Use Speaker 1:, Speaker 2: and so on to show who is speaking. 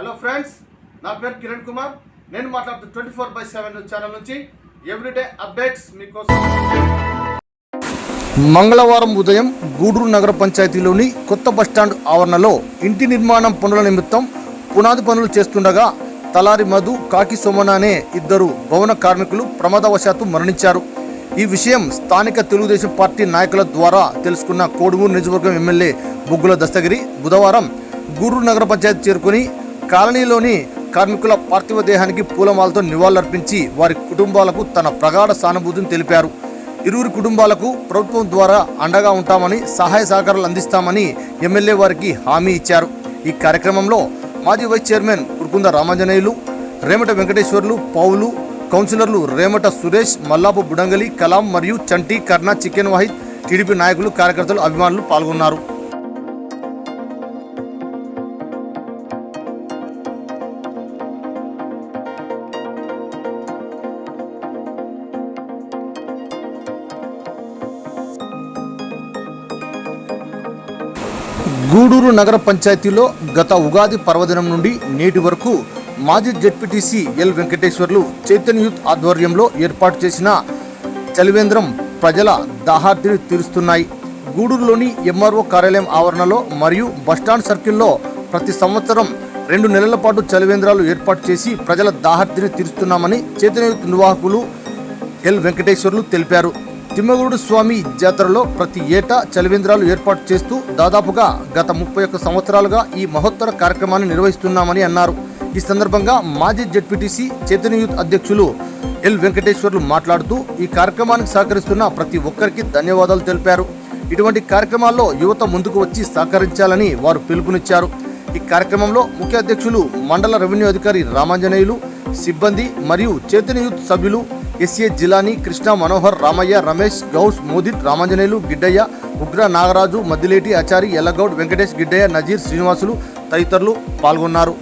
Speaker 1: Hello friends నా పేరు కిరణ్ కుమార్. నేను మాట్లాడుతూ twenty four by seven channel నుంచి ఎవ్రీడే అప్డేట్స్ మీకోసం. మంగళవారం ఉదయం గూడూరు నగర పంచాయతీలోని కొత్త బస్టాండ్ ఆవరణలో ఇంటి నిర్మాణం పనుల నిమిత్తం పునాది పనులు చేస్తుండగా తలారి మధు కాకి సోమన అనే ఇద్దరు భవన కార్మికులు ప్రమాదవశాత్తు మరణించారు. ఈ విషయం స్థానిక తెలుగుదేశం పార్టీ నాయకుల ద్వారా తెలుసుకున్న కోడుమూరు నియోజకవర్గం ఎమ్మెల్యే బుగ్గుల దస్తగిరి బుధవారం గూడూరు నగర పంచాయతీ చేరుకుని కాలనీలోని కార్మికుల పార్థివ దేహానికి పూలమాలతో నివాళులర్పించి వారి కుటుంబాలకు తన ప్రగాఢ సానుభూతిని తెలిపారు. ఇరువురి కుటుంబాలకు ప్రభుత్వం ద్వారా అండగా ఉంటామని సహాయ సహకారాలు అందిస్తామని ఎమ్మెల్యే వారికి హామీ ఇచ్చారు. ఈ కార్యక్రమంలో మాజీ వైస్ చైర్మన్ కురుకుంద రామాంజనేయులు రేమట వెంకటేశ్వర్లు పౌలు కౌన్సిలర్లు రేమట సురేష్ మల్లాపు బుడంగలి కలాం మరియు చంటి కర్ణ చికెన్ వాహిద్ టీడీపీ నాయకులు కార్యకర్తలు అభిమానులు పాల్గొన్నారు. గూడూరు నగర పంచాయతీలో గత ఉగాది పర్వదినం నుండి నేటి వరకు మాజీ ZPTC L Venkateswarlu Chaitanya youth ఆధ్వర్యంలో ఏర్పాటు చేసిన చలివేంద్రం ప్రజల దాహార్తిని తీరుస్తున్నాయి. గూడూరులోని ఎంఆర్ఓ కార్యాలయం ఆవరణలో మరియు బస్టాండ్ సర్కిల్లో ప్రతి సంవత్సరం రెండు నెలల పాటు చలివేంద్రాలు ఏర్పాటు చేసి ప్రజల దాహార్తిని తీరుస్తున్నామని చైతన్య యూత్ నిర్వాహకులు ఎల్ వెంకటేశ్వర్లు తెలిపారు. తిమ్మగురుడు స్వామి జాతరలో ప్రతి ఏటా చలివేంద్రాలు ఏర్పాటు చేస్తూ దాదాపుగా గత ముప్పై ఒక్క సంవత్సరాలుగా ఈ మహోత్తర కార్యక్రమాన్ని నిర్వహిస్తున్నామని అన్నారు. ఈ సందర్భంగా మాజీ జెడ్పీటీసీ చైతన్య యూత్ అధ్యక్షులు ఎల్ వెంకటేశ్వర్లు మాట్లాడుతూ ఈ కార్యక్రమానికి సహకరిస్తున్న ప్రతి ఒక్కరికి ధన్యవాదాలు తెలిపారు. ఇటువంటి కార్యక్రమాల్లో యువత ముందుకు వచ్చి సహకరించాలని వారు పిలుపునిచ్చారు. ఈ కార్యక్రమంలో ముఖ్య అధ్యక్షులు మండల రెవెన్యూ అధికారి రామాంజనేయులు సిబ్బంది మరియు చైతన్య యూత్ సభ్యులు ఎస్ఏ జిలానీ కృష్ణ మనోహర్ రామయ్య రమేష్ గౌస్ మోదిత్ రామాంజనేయులు గిడ్డయ్య ఉగ్ర నాగరాజు మద్దిలేటి ఆచారి ఎల్లగౌడ్ వెంకటేష్ గిడ్డయ్య నజీర్ శ్రీనివాసులు తదితరులు పాల్గొన్నారు.